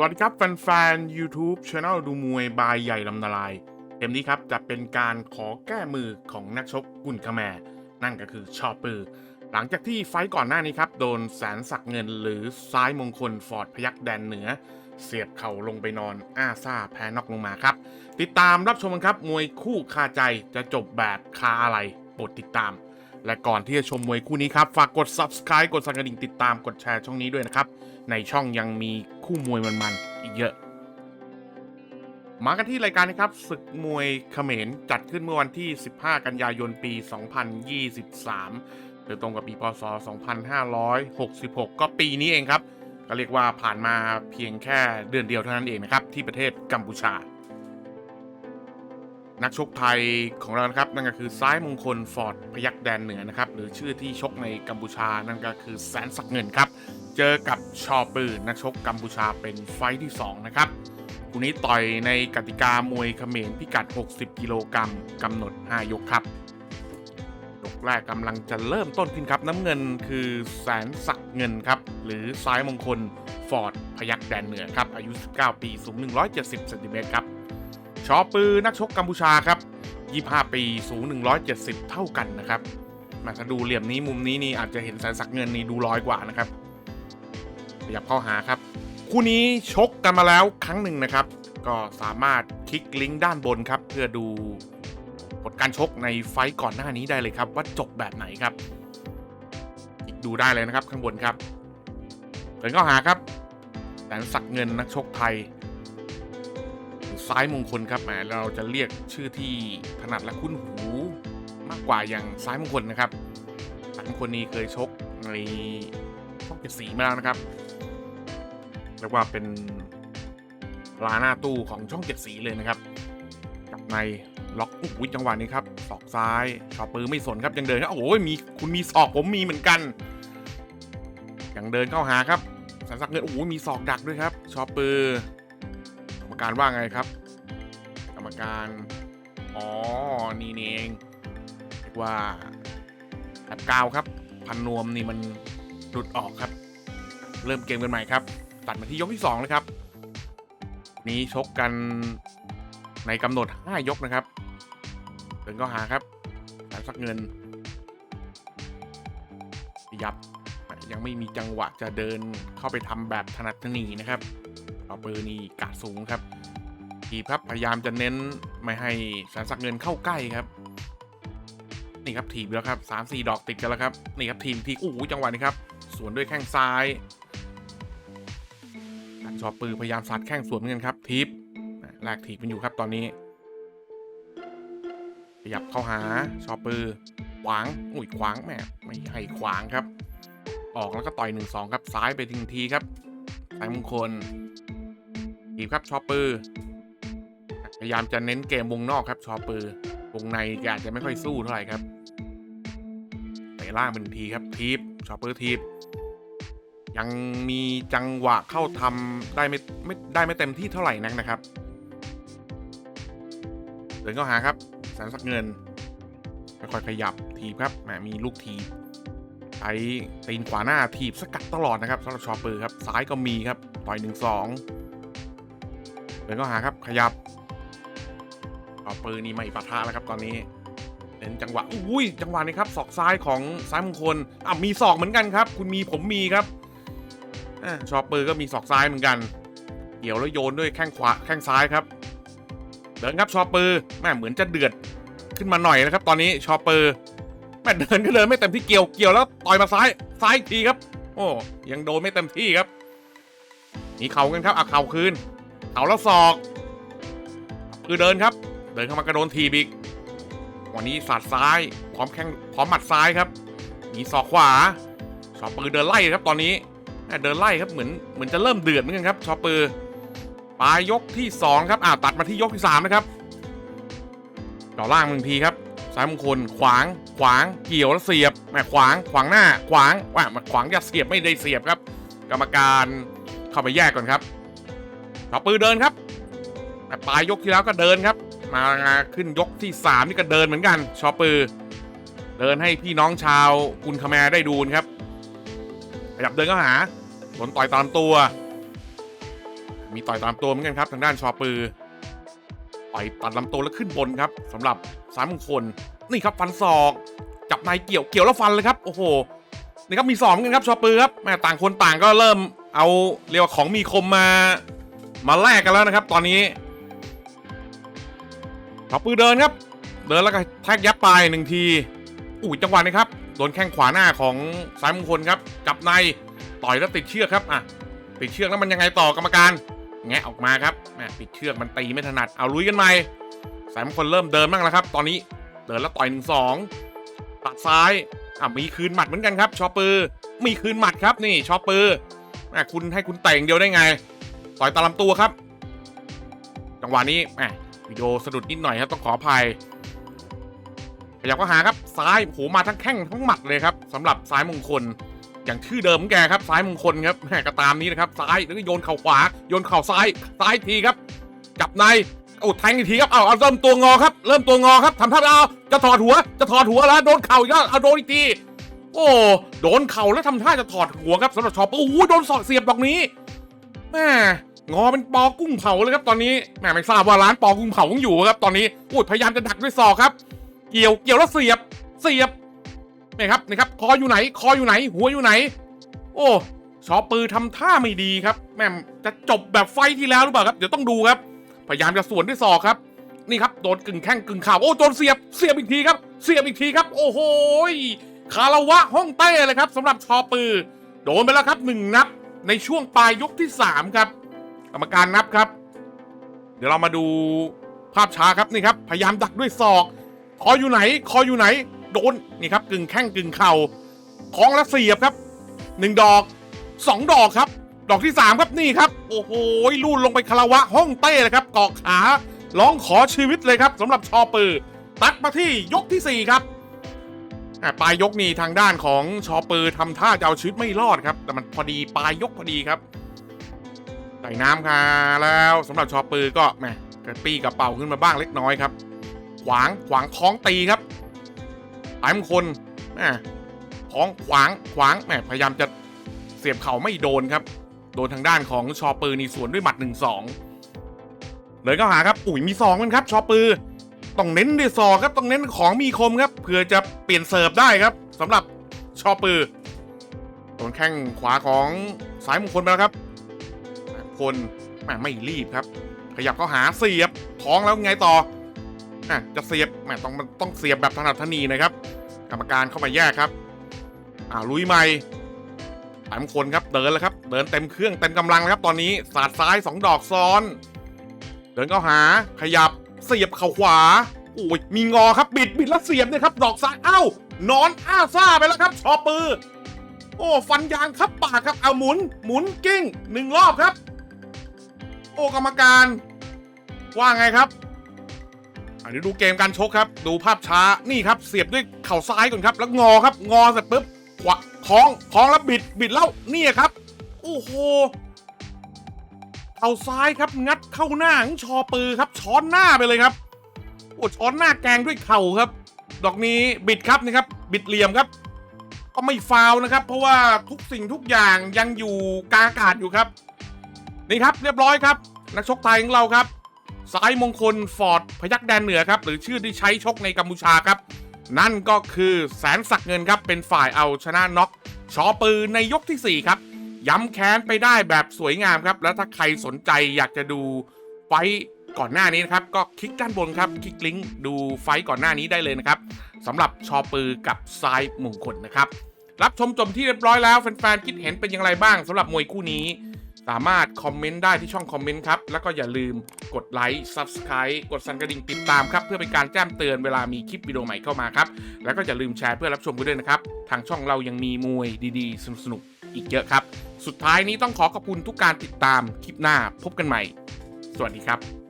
สวัสดีครับ แฟนๆ YouTube Channel ดูมวยบายใหญ่ลำนาลายเกมนี้ครับจะเป็นการขอแก้มือของนักชกกุนคาแมนั่นก็คือชอปือ หลังจากที่ไฟก่อนหน้านี้ครับ โดนแสนศักเงินหรือซ้ายมงคลฟอร์ดพยักแดนเหนือ เสียบเข่าลงไปนอน อ้าซ่าแพ้น็อกลงมาครับ ติดตามรับชมกันครับ มวยคู่คาใจจะจบแบบคาอะไรโปรดติดตาม และก่อนที่จะชมมวยคู่นี้ครับ ฝากกด subscribe กดสั่นกระดิ่งติดตามกดแชร์ช่องนี้ด้วยนะครับ ในช่องยังมีคู่มวยมันๆอีกเยอะ มากันที่รายการนะครับศึกมวยเขมรจัดขึ้นเมื่อวันที่ 15 กันยายนปี 2023โดยตรงกับปีพศ 2566 ก็ปีนี้เองครับ ก็เรียกว่าผ่านมาเพียงแค่เดือนเดียวเท่านั้นเองนะครับที่ประเทศกัมพูชา นักชกไทยของเรานะครับ นั่นก็คือซ้ายมงคลฟอร์ดพยักแดนเหนือนะครับ หรือชื่อที่ชกในกัมพูชานั่นก็คือแสนศักเงินครับ เจอกับชอปืนนักชกกัมพูชาเป็นไฟที่ 2 นะครับคู่นี้ต่อยในกติกามวยเขมรพิกัด 60 กิโลกรัมกำหนด 5 ยกครับยกแรกกำลังจะเริ่มต้นขึ้นครับ น้ำเงินคือแสนศักเงินครับ หรือซ้ายมงคลฟอร์ดพยักแดนเหนือครับ อายุ 19 ปี สูง 170 เซนติเมตรครับ ชอปือนักชกกัมพูชาครับ 25 ปีสูง 170 เท่ากันนะครับ มาถ้าดูเหลี่ยมนี้มุมนี้นี่อาจจะเห็นแสนศักเงินนี่ดูร้อยกว่านะครับขยับเข้าหาครับ คู่นี้ชกกันมาแล้วครั้งหนึ่งนะครับ ก็สามารถคลิกลิงก์ด้านบนครับ เพื่อดูผลการชกในไฟต์ก่อนหน้านี้ได้เลยครับ ว่าจบแบบไหนครับคลิกดูได้เลยนะครับข้างบนครับเดินเข้าหาครับแสนศักเงินนักชกไทย ซ้ายมงคลครับแหมเราจะเรียกชื่อที่ถนัดและคุ้นหูมากกว่าอย่างซ้ายมงคลนะครับซ้ายมงคลนี้เคยชกในช่องเจ็ดสีมาแล้วนะครับเรียกว่าเป็นลาหน้าตู้ของช่องเจ็ดสีเลยนะครับจับในล็อกอุ้ยจังหวะนี้ครับศอกซ้ายชอปือไม่สนครับยังเดินครับโอ้ยมีคุณมีศอกผมมีเหมือนกันยังเดินเข้าหาครับสันสักเงินโอ้ยมีศอกดักด้วยครับชอปือ การว่าไงครับ กรรมการ อ๋อ นี่เองเรียกว่าแอบกาวครับ พันนวมนี่มันหลุดออกครับ เริ่มเกมกันใหม่ครับ ตัดมาที่ยกที่2เลยครับ นี้ชกกันในกำหนด 5 ยกนะครับเดินก็หาครับแสนสักเงินยับยังไม่มีจังหวะจะเดินเข้าไปทำแบบถนัดถนีนะครับเอาปืนนี่กาดสูงครับ ทีบครับพยายามจะเน้นไม่ให้แสนศักดิ์เงินเข้าใกล้ครับ นี่ครับถีบแล้วครับสามสี่ดอกติดกันแล้วครับนี่ครับทีมทีโอ้โหจังหวะนี้ครับสวนด้วยแข้งซ้ายชอบปืนพยายามสัดแข้งสวนเหมือนกันครับทีบแลกถีบมันอยู่ครับตอนนี้ ขยับเข้าหาชอปือขวางอุ้ยขวางแม่ไม่ให้ขวางครับ ออกแล้วก็ต่อยหนึ่งสองครับซ้ายไปทิ้งทีครับสายมงคลทีบครับชอปปือ พยายามจะเน้นเกมวงนอกครับ ชอปปือวงในแกอาจจะไม่ค่อยสู้เท่าไหร่ครับเตะล่างเป็นทีครับทีบชอปปือทีบยังมีจังหวะเข้าทำได้ไม่ไม่ได้ไม่เต็มที่เท่าไหร่นักนะครับเดินเข้าหาครับแสนสักเงินค่อยๆขยับทีบครับแหมมีลูกทีบใช้ตีนขวาหน้าถีบสกัดตลอดนะครับสำหรับชอปือครับซ้ายก็มีครับต่อยหนึ่งสองเดินก็หาครับขยับ ชอปือนี่ไม่ปะทะแล้วครับตอนนี้เน้นจังหวะอุ้ยจังหวะนี้ครับศอกซ้ายของซ้ายมงคลอะมีศอกเหมือนกันครับ คุณมีผมมีครับอะชอปือก็มีศอกซ้ายเหมือนกันเกี่ยวแล้วโยนด้วยแข้งขวาแข้งซ้ายครับเดินครับชอปือแม่เหมือนจะเดือดขึ้นมาหน่อยนะครับ ตอนนี้ชอปือแม่เดินก็เดินไม่เต็มที่เกี่ยวเกี่ยวแล้วต่อยมาซ้ายซ้ายทีครับ โอ้ยังโดนไม่เต็มที่ครับมีเข่ากันครับอะเข่าคืนเข่าแล้วศอกคือเดินครับ ดินเข้ามากระโดนทีบอีก วันนี้สาดซ้ายพร้อมแข้งพร้อมหมัดซ้ายครับมีศอกขวาชอปปือเดินไล่ครับตอนนี้แม่เดินไล่ครับเหมือนเหมือนจะเริ่มเดือดเหมือนกันครับชอปปือปลายยกที่สองครับอ่าตัดมาที่ยกที่สามนะครับจ่อล่างหนึ่งทีครับซ้ายมงคลขวางขวางเกี่ยวแล้วเสียบแหม่ขวางขวางหน้าขวางว่ามันขวางจะเสียบไม่ได้เสียบครับ กรรมการเข้าไปแยกก่อนครับขอปืนเดินครับแต่ปลายยกที่แล้วก็เดินครับ มาขึ้นยกที่ 3 นี่ก็เดินเหมือนกันชอปือ เดินให้พี่น้องชาวกุนคาแมได้ดูนะครับขยับเดินเข้าหาสวนต่อยตามตัว มีต่อยตามตัวเหมือนกันครับทางด้านชอปือต่อยตัดลำตัวแล้วขึ้นบนครับสำหรับสามงคลนี่ครับฟันศอก จับในเกี่ยวเกี่ยวแล้วฟันเลยครับโอ้โหนี่ครับมีสองเหมือนกันครับชอปือครับแม่ต่างคนต่างก็เริ่มเอาเรียกว่าของมีคมมามาแลกกันแล้วนะครับ ตอนนี้ ชอปือเดินครับ เดินแล้วก็แท็กยับไปหนึ่งทีอุ้ยจังหวะนี้ครับโดนแข้งขวาหน้าของสายมงคลครับจับในต่อยแล้วติดเชือกครับอะปิดเชือกแล้วมันยังไงต่อกรรมการแงะออกมาครับแม่ปิดเชือกมันตีไม่ถนัดเอาลุยกันใหม่สายมงคลเริ่มเดินบ้างแล้วครับ ตอนนี้เดินแล้วต่อยหนึ่งสองตัดซ้ายอะมีคืนหมัดเหมือนกันครับชอปือมีคืนหมัดครับนี่ชอปือแม่คุณให้คุณแต่งเดียวได้ไง ต่อยตาลำตัวครับ จังหวะนี้แหม วิดีโอสะดุดนิดหน่อยครับต้องขออภัยขยับก็หาครับซ้ายโหมาทั้งแข้งทั้งหมัดเลยครับสำหรับซ้ายมงคล อย่างชื่อเดิมแกครับซ้ายมงคลครับแม่ก็ตามนี้นะครับซ้ายแล้วก็โยนเข่าขวาโยนเข่าซ้ายซ้ายทีครับจับในโอ้แทงอีกทีครับเอาเอาเริ่มตัวงอครับ เริ่มตัวงอครับทำท่าเอาจะถอดหัว จะถอดหัวแล้วโดนเข่าอีกแล้วเอาโดนอีกทีโอ้โดนเข่าแล้วทำท่าจะถอดหัวครับสำหรับชอปโอ้โหโดนสอกเสียบดอกนี้แม่ งอเป็นปอกุ้งเผาเลยครับตอนนี้แม่ไม่ทราบว่าร้านปอกุ้งเผาอยู่ครับตอนนี้โอ้ยพยายามจะดักด้วยศอกครับ เกี่ยวเกี่ยวแล้วเสียบเสียบนี่ครับนี่ครับคออยู่ไหน คออยู่ไหน หัวอยู่ไหน โอ้ชอปือทำท่าไม่ดีครับแม่มจะจบแบบไฟที่แล้วหรือเปล่าครับเดี๋ยวต้องดูครับ พยายามจะสวนด้วยศอกครับ นี่ครับโดนกึ่งแข้งกึ่งข่าวโอ้โดนเสียบเสียบอีกทีครับ เสียบอีกทีครับ โอ้โหคาราวะห้องเต้เลยครับสำหรับชอปือ โดนไปแล้วครับหนึ่งนับในช่วงปลายยกที่สามครับ รรมการนับครับ เดี๋ยวเรามาดูภาพช้าครับนี่ครับ พยายามดักด้วยศอก คออยู่ไหน คออยู่ไหน โดนนี่ครับกึ่งแข้งกึ่งเข่าคล้องและเสียบครับหนึ่งดอกสองดอกครับ ดอกที่สามครับนี่ครับ โอ้โหลูนลงไปคาราวะห้องเต้เลยครับเกาะขาร้องขอชีวิตเลยครับสำหรับชอปือ ตัดมาที่ยกที่สี่ครับปลายยกนี่ทางด้านของชอปือทำท่าจะเอาชีวิตไม่รอดครับ แต่มันพอดีปลายยกพอดีครับ ส่น้ำค่ะแล้วสำหรับชอปือก็แหมกระปี้กระเป๋าขึ้นมาบ้างเล็กน้อยครับ ขวางขวางท้องตีครับหลายมงคลแหมท้องขวางขวางแหมพยายามจะเสียบเข่าไม่โดนครับ โดนทางด้านของชอปือนี่สวนด้วยหมัดหนึ่งสองเลยก็หาครับอุ้ยมีสองมันครับ ชอปือต้องเน้นด้วยศอกครับต้องเน้นของมีคมครับเพื่อจะเปลี่ยนเสิร์ฟได้ครับสำหรับชอปือโดนแข้งขวาของสายมงคลไปแล้วครับ คนแหมไม่รีบครับ ขยับเข้าหาเสียบท้องแล้วไงต่ออะจะเสียบแหมต้องต้องเสียบแบบถนัดถนีนะครับ กรรมการเข้ามาแยกครับอ่าลุยใหม่สามคนครับเดินแล้วครับ เดินเต็มเครื่องเต็มกำลังแล้วครับ ตอนนี้สาดซ้ายสองดอกซ้อน เดินเข้าหาขยับเสียบเข่าขวาโอ้ยมีงอครับบิดบิดแล้วเสียบเนี่ยครับ ดอกซ้ายเอ้านอนอ้าซ่าไปแล้วครับชอปือโอ้ฟันยางครับปากครับเอาหมุน หมุนกิ้งหนึ่งรอบครับ โอ้กรรมการ ว่าไงครับอะเดี๋ยวดูเกมการชกครับ ดูภาพช้านี่ครับ เสียบด้วยเข่าซ้ายก่อนครับ แล้วงอครับ งอเสร็จปุ๊บขวาคล้องคล้องแล้วบิดบิดแล้วนี่ครับ โอ้โหเข่าซ้ายครับงัดเข้าหน้าของชอปือครับ ช้อนหน้าไปเลยครับโอ้ช้อนหน้าแกงด้วยเข่าครับ ดอกนี้บิดครับนี่ครับ บิดเหลี่ยมครับ ก็ไม่ฟาวนะครับ เพราะว่าทุกสิ่งทุกอย่างยังอยู่กาอากาศอยู่ครับ นี่ครับเรียบร้อยครับ นักชกไทยของเราครับสายมงคลฟอร์ดพยักแดนเหนือครับ หรือชื่อที่ใช้ชกในกัมพูชาครับ นั่นก็คือแสนศักเงินครับ เป็นฝ่ายเอาชนะน็อกชอปืนในยกทีสี่4 ครับ ย้ำแค้นไปได้แบบสวยงามครับ แล้วถ้าใครสนใจอยากจะดูไฟต์ก่อนหน้านี้นะครับ ก็คลิกด้านบนครับคลิกลิงก์ดูไฟต์ก่อนหน้านี้ได้เลยนะครับสำหรับชอปือกับทรายมงคลนะครับรับชมจบที่เรียบร้อยแล้วแฟนๆคิดเห็นเป็นอย่างไรบ้างสำหรับมวยคู่นี้ สามารถคอมเมนต์ได้ที่ช่องคอมเมนต์ครับ แล้วก็อย่าลืมกดไลค์ Subscribe กดสั่นกระดิ่งติดตามครับ เพื่อเป็นการแจ้งเตือนเวลามีคลิปวิดีโอใหม่เข้ามาครับ แล้วก็อย่าลืมแชร์เพื่อรับชมกันด้วยนะครับ ทางช่องเรายังมีมวยดีๆ สนุกๆ อีกเยอะครับ สุดท้ายนี้ต้องขอขอบคุณทุกการติดตามคลิปหน้าพบกันใหม่ สวัสดีครับ